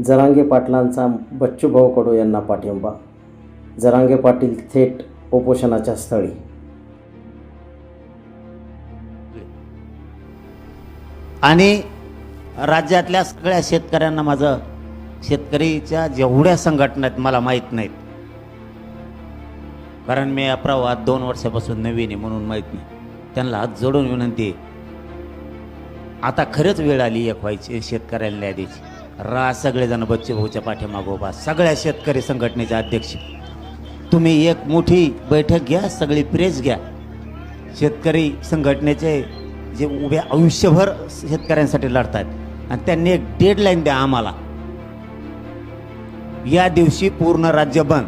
जरांगे पाटलांचा बच्चूभाऊ कडू यांना पाठिंबा. जरांगे पाटील थेट उपोषणाच्या स्थळी. आणि राज्यातल्या सगळ्या शेतकऱ्यांना माझं शेतकरीच्या जेवढ्या संघटना आहेत मला माहीत नाहीत. कारण मी या प्रवाहात दोन वर्षापासून नवीन आहे म्हणून माहीत नाही. त्यांना हात जोडून विनंती आता खरंच वेळ आली एक व्हायची शेतकऱ्याला न्याय द्यायची. रा सगळेजण बच्चे भाऊच्या पाठीमागोबा सगळ्या शेतकरी संघटनेचे अध्यक्ष. तुम्ही एक मोठी बैठक घ्या सगळी प्रेस घ्या. शेतकरी संघटनेचे जे उभे आयुष्यभर शेतकऱ्यांसाठी लढतात आणि त्यांनी एक डेडलाईन द्या आम्हाला. या दिवशी पूर्ण राज्य बंद.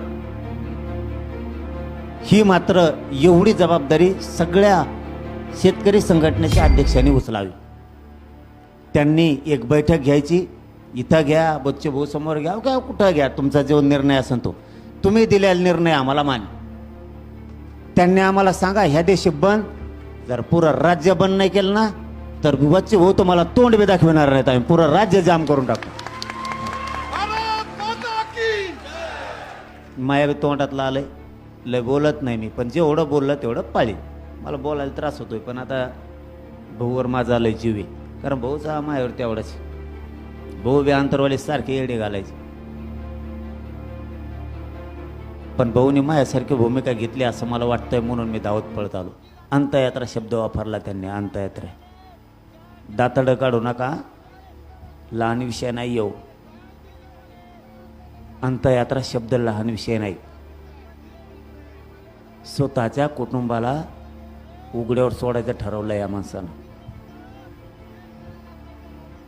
ही मात्र एवढी जबाबदारी सगळ्या शेतकरी संघटनेच्या अध्यक्षांनी उचलावी. त्यांनी एक बैठक घ्यायची. इथं घ्या बच्चे भाऊ समोर घ्या काय कुठं घ्या तुमचा जो निर्णय असेल तो. तुम्ही दिलेला निर्णय आम्हाला मान्य. त्यांनी आम्हाला सांगा ह्या देशी बंद जर पुरं राज्य बंद नाही केलं ना तर बच्चे भाऊ तुम्हाला तोंड बी दाखविणार नाहीत आम्ही. पुरं राज्य जाम करून टाकू. की माया बी तोंडातलं आलंय. लय बोलत नाही मी पण जेवढं बोललं तेवढं पाळी. मला बोलायला त्रास होतोय पण आता भाऊवर माझा आलंय जीव आहे. कारण भाऊचा मायावर तेवढाच भाऊ बी अंतरवाली सारखे येडे घालायचे. पण भाऊने माझ्यासारखी भूमिका घेतली असं मला वाटतंय म्हणून मी धावत पळत आलो. अंतयात्रा शब्द वापरला त्यांनी अंतयात्रा दातडं काढू नका. लहान विषय नाही हो. येऊ अंतयात्रा शब्द लहान विषय नाही. स्वतःच्या कुटुंबाला उघड्यावर सोडायचं ठरवलं या माणसानं.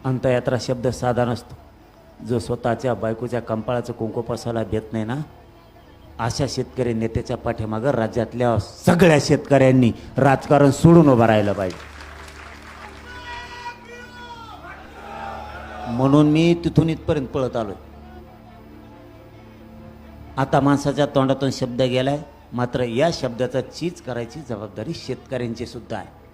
अंतयात्रा शब्द साधा नसतो जो स्वतःच्या बायकोच्या कंपाळाचं कुंकू पसायला भेट नाही ना अशा शेतकरी नेत्याच्या पाठीमागं राज्यातल्या सगळ्या शेतकऱ्यांनी राजकारण सोडून उभं राहिलं पाहिजे. म्हणून मी तिथून इथपर्यंत पळत आलो आता माणसाच्या तोंडातून शब्द गेलाय मात्र या शब्दाचा चीज करायची जबाबदारी शेतकऱ्यांची सुद्धा आहे.